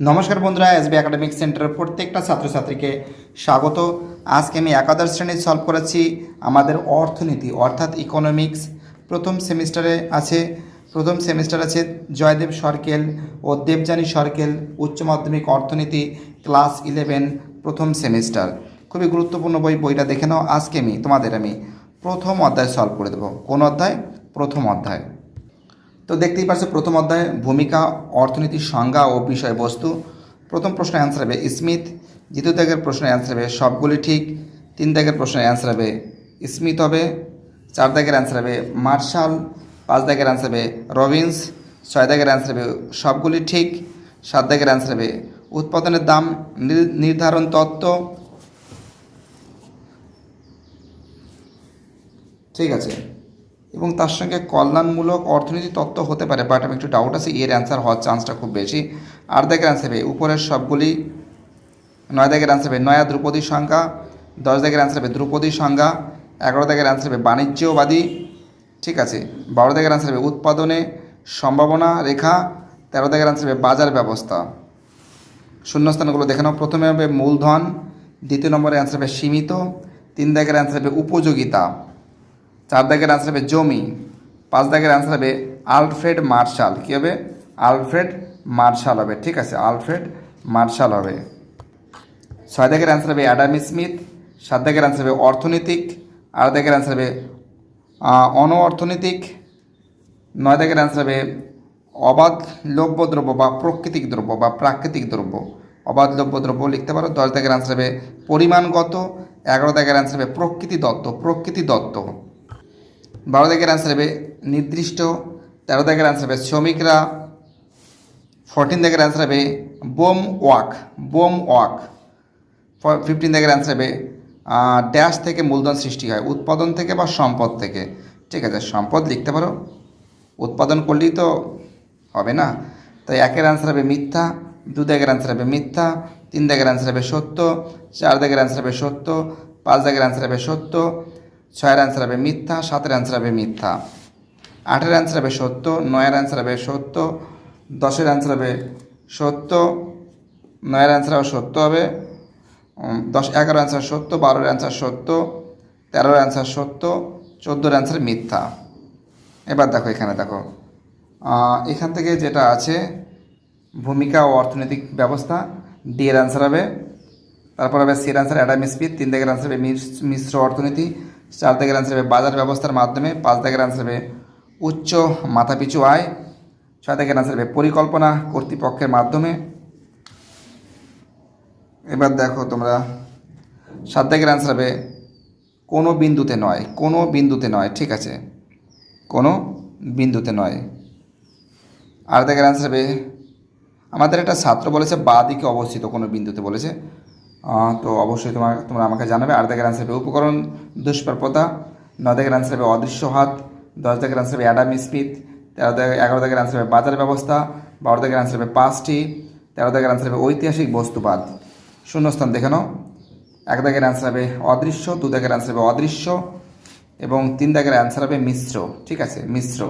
নমস্কার বন্ধুরা SB academic সেন্টারের প্রত্যেকটা ছাত্রছাত্রীকে স্বাগত। আজকে আমি একাদশ শ্রেণি সলভ করেছি আমাদের অর্থনীতি, অর্থাৎ ইকোনমিক্স প্রথম সেমিস্টারে আছে, প্রথম সেমিস্টার আছে জয়দেব সরকেল ও দেবযানী সরকেল, উচ্চ মাধ্যমিক অর্থনীতি ক্লাস ইলেভেন প্রথম সেমিস্টার খুবই গুরুত্বপূর্ণ বই, বইটা দেখে নাও। আজকে আমি, তোমাদের আমি প্রথম অধ্যায় সলভ করে দেবো। কোন অধ্যায়? প্রথম অধ্যায়। তো দেখতেই পাচ্ছ প্রথম অধ্যায়ে ভূমিকা অর্থনীতির সংজ্ঞা ও বিষয়বস্তু। প্রথম প্রশ্নের অ্যান্সার হবে স্মিথ, দ্বিতীয় দাগের প্রশ্নের অ্যান্সার হবে সবগুলি ঠিক, তিন দাগের প্রশ্নের অ্যান্সার হবে স্মিথ হবে, চার দাগের অ্যান্সার হবে মার্শাল, পাঁচ দাগের অ্যান্সার হবে রবিন্স, ছয় দাগের অ্যান্সার হবে সবগুলি ঠিক, সাত দাগের অ্যান্সার হবে উৎপাদনের দাম, নির- নির্ধারণ তত্ত্ব। ঠিক আছে। এবং তার সঙ্গে কল্যাণমূলক অর্থনীতি তত্ত্ব হতে পারে বাট আমি একটু ডাউট আছে, এর অ্যান্সার হওয়ার চান্সটা খুব বেশি। আট দাগের অ্যান্সার হবে উপরের সবগুলি, নয় দাগের অ্যান্সার হবে নয়া ধ্রুপদী সংজ্ঞা দশ দাগের অ্যান্সার হবে ধ্রুপদী সংজ্ঞা এগারো দাগের অ্যান্সার হবে বাণিজ্যবাদী, ঠিক আছে? বারো দাগের অ্যান্সার হবে উৎপাদনে সম্ভাবনা রেখা, তেরো দাগের অ্যান্সার হবে বাজার ব্যবস্থা। শূন্যস্থানগুলো দেখে নাও, প্রথমে হবে মূলধন, দ্বিতীয় নম্বরে অ্যান্সার হবে সীমিত, তিন দাগের অ্যান্সার হবে উপযোগিতা। চার দাগের অ্যান্সার হবে জমি, পাঁচ দাগের অ্যান্সার হবে আলফ্রেড মার্শাল। কী হবে? আলফ্রেড মার্শাল হবে। ঠিক আছে, আলফ্রেড মার্শাল হবে। ছয় দাগের অ্যান্সার হবে অ্যাডাম স্মিথ, সাত দাগের অ্যান্সার হবে অর্থনৈতিক, আট দাগের অ্যান্সার হবে অন অর্থনৈতিক, নয় দাগের অ্যান্সার হবে অবাধ লভ্য দ্রব্য বা প্রাকৃতিক দ্রব্য বা প্রাকৃতিক দ্রব্য। অবাধ লভ্য দ্রব্য লিখতে পারো। দশ দাগের অ্যান্সার হবে পরিমাণগত, এগারো দাগের অ্যান্সার হবে প্রকৃতি দত্ত প্রকৃতি দত্ত বারো দাগের অ্যান্সার হবে নির্দিষ্ট তেরো দাগের অ্যান্সার হবে শ্রমিকরা ফোরটিন দাগের অ্যান্সার হবে বোম ওয়াক বোম ওয়াক। ফিফটিন দাগের অ্যান্সার হবে ড্যাশ থেকে মূলধন সৃষ্টি হয়, উৎপাদন থেকে বা সম্পদ থেকে। ঠিক আছে, সম্পদ লিখতে পারো। উৎপাদন করলেই তো হবে না। তাই একের অ্যান্সার হবে মিথ্যা দু দাগের অ্যান্সার হবে মিথ্যা তিন দাগের অ্যান্সার হবে সত্য চার দাগের অ্যান্সার হবে সত্য পাঁচ দাগের অ্যান্সার হবে সত্য ছয়ের অ্যান্সার হবে মিথ্যা সাতের অ্যান্সার হবে মিথ্যা আটের অ্যান্সার হবে সত্য নয়ের অ্যান্সার হবে সত্য দশের অ্যান্সার হবে সত্য নয়ের অ্যান্সার হবে সত্য হবে দশ এগারো অ্যান্সার সত্য বারোর অ্যান্সার সত্য তেরোর অ্যান্সার সত্য চোদ্দোর অ্যান্সার মিথ্যা এবার দেখো এখানে দেখো এখান থেকে যেটা আছে ভূমিকা ও অর্থনৈতিক ব্যবস্থা ডি এর অ্যান্সার হবে তারপর হবে সির অ্যান্সার অ্যাডাম স্মিথ তিন দাগের অ্যান্সার হবে মিশ্র অর্থনীতি চার দাগের অ্যান্সার হবে বাজার ব্যবস্থার মাধ্যমে, পাঁচ দাগের অ্যান্সার হবে উচ্চ মাথাপিছু আয়, ছয় দাগের অ্যান্সার হবে পরিকল্পনা কর্তৃপক্ষের মাধ্যমে। এবার দেখো তোমরা, সাত দাগের অ্যান্সার হবে কোনো বিন্দুতে নয়, কোনো বিন্দুতে নয়, ঠিক আছে? কোনো বিন্দুতে নয়। আর দাগের অ্যান্সার হবে, আমাদের একটা ছাত্র বলেছে, বা দিকে অবস্থিত কোনো বিন্দুতে বলেছে। তো অবশ্যই তোমার তোমরা আমাকে জানাবে আর দাগের অ্যান্সার হবে উপকরণ দুষ্প্রাপ্যতা নয় দাগের অ্যান্সার হবে অদৃশ্য হাত দশ দাগের অ্যান্সার হবে অ্যাডাম স্মিথ তেরো দাগের এগারো দাগের অ্যান্সার হবে বাজার ব্যবস্থা বারো দাগের অ্যান্সার হবে পাঁচটি তেরো দাগের অ্যান্সার হবে ঐতিহাসিক বস্তুবাদ শূন্যস্থান দেখে নাও এক দাগের অ্যান্সার হবে অদৃশ্য দু দাগের অ্যান্সার হবে অদৃশ্য এবং তিন দাগের অ্যান্সার হবে মিশ্র ঠিক আছে মিশ্র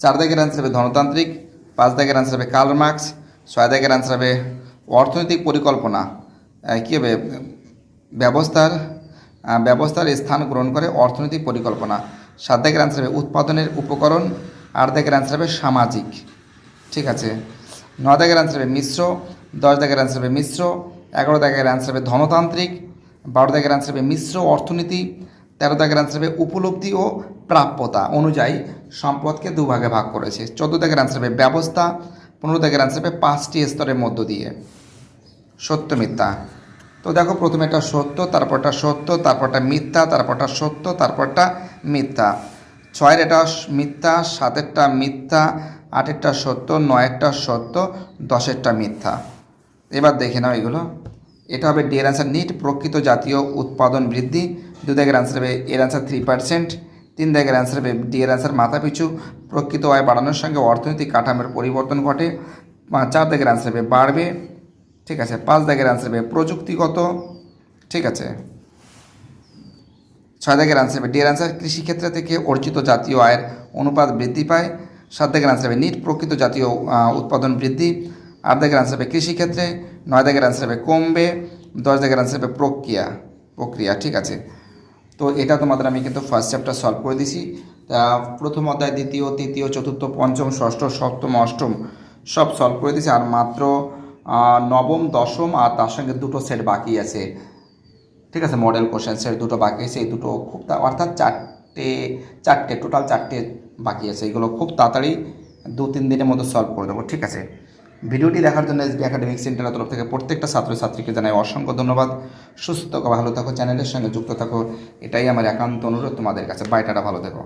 চার দাগের অ্যান্সার হবে ধনতান্ত্রিক পাঁচ দাগের অ্যান্সার হবে কার্ল মার্কস ছয় দাগের অ্যান্সার হবে অর্থনৈতিক পরিকল্পনা কী হবে? ব্যবস্থার ব্যবস্থার স্থান গ্রহণ করে অর্থনৈতিক পরিকল্পনা। সাত দাগের অ্যান্সার হবে উৎপাদনের উপকরণ, আট দাগের অ্যান্সার হবে সামাজিক। ঠিক আছে? নয় দাগের অ্যান্সার হবে মিশ্র, দশ দাগের অ্যান্সার হবে মিশ্র, এগারো দাগের অ্যান্সার হবে ধনতান্ত্রিক, বারো দাগের অ্যান্সার হবে মিশ্র অর্থনীতি, তেরো দাগের অ্যান্সার হবে উপলব্ধি ও প্রাপ্যতা অনুযায়ী সম্পদকে দুভাগে ভাগ করেছে। চোদ্দ দাগের অ্যান্সার হবে ব্যবস্থা, পনেরো দাগের অ্যান্সার হবে পাঁচটি স্তরের মধ্য দিয়ে। সত্য মিথ্যা। তো দেখো প্রথমে একটা সত্য, তারপরটা সত্য, তারপরটা মিথ্যা, তারপরটা সত্য, তারপরটা মিথ্যা। ছয়ের এটা মিথ্যা, সাতেরটা মিথ্যা, আটেরটা সত্য, নয়েরটা সত্য, দশেরটা মিথ্যা। এবার দেখে নাও এগুলো। এটা হবে ডি এর অ্যান্সার নিট, প্রকৃত জাতীয় উৎপাদন বৃদ্ধি। দু দাগের অ্যান্সার হবে এর অ্যান্সার থ্রি পার্সেন্ট তিন দাগের অ্যান্সার হবে ডি এর অ্যান্সার মাথাপিছু। প্রকৃত আয় বাড়ানোর সঙ্গে অর্থনৈতিক কাঠামোর পরিবর্তন ঘটে। চার দাগের অ্যান্সার হবে বাড়বে। ঠিক আছে, পাঁচ দাগের অ্যান্সার হবে প্রযুক্তিগত ঠিক আছে। ছয় দাগের আনসার হবে ডি এর আনসার কৃষিক্ষেত্র থেকে অর্জিত জাতীয় আয়ের অনুপাত বৃদ্ধি পায়। সাত দাগের আনসার হবে নিট প্রকৃত জাতীয় উৎপাদন বৃদ্ধি। আট দাগের আনসার হবে কৃষিক্ষেত্রে। নয় দাগের আনসার হবে কমবে। দশ দাগের আনসার হবে প্রক্রিয়া। প্রক্রিয়া, ঠিক আছে। তো এটা তোমাদের আমি কিন্তু ফার্স্ট চ্যাপ্টার সলভ করে দিছি। তা প্রথম অধ্যায়, দ্বিতীয়, তৃতীয়, চতুর্থ, পঞ্চম, ষষ্ঠ, সপ্তম, অষ্টম, সব সলভ করে দিছি। আর মাত্র নবম, দশম আর তার সঙ্গে দুটো সেট বাকি আছে। ঠিক আছে মডেল কোশ্চেন সেট দুটো বাকি আছে। এই দুটো খুব অর্থাৎ চারটে চারটে টোটাল চারটে বাকি আছে। এগুলো খুব তাড়াতাড়ি দু, তিন দিনের মধ্যে সলভ করে দেবো। ঠিক আছে? ভিডিওটি দেখার জন্য এসবি একাডেমিক সেন্টারের তরফ থেকে প্রত্যেকটা ছাত্রছাত্রীকে জানাই অসংখ্য ধন্যবাদ। সুস্থ থাকো, ভালো থাকো চ্যানেলের সঙ্গে যুক্ত থাকো। এটাই আমার একান্ত অনুরোধ তোমাদের কাছে। বাইটাটা ভালো থেকো।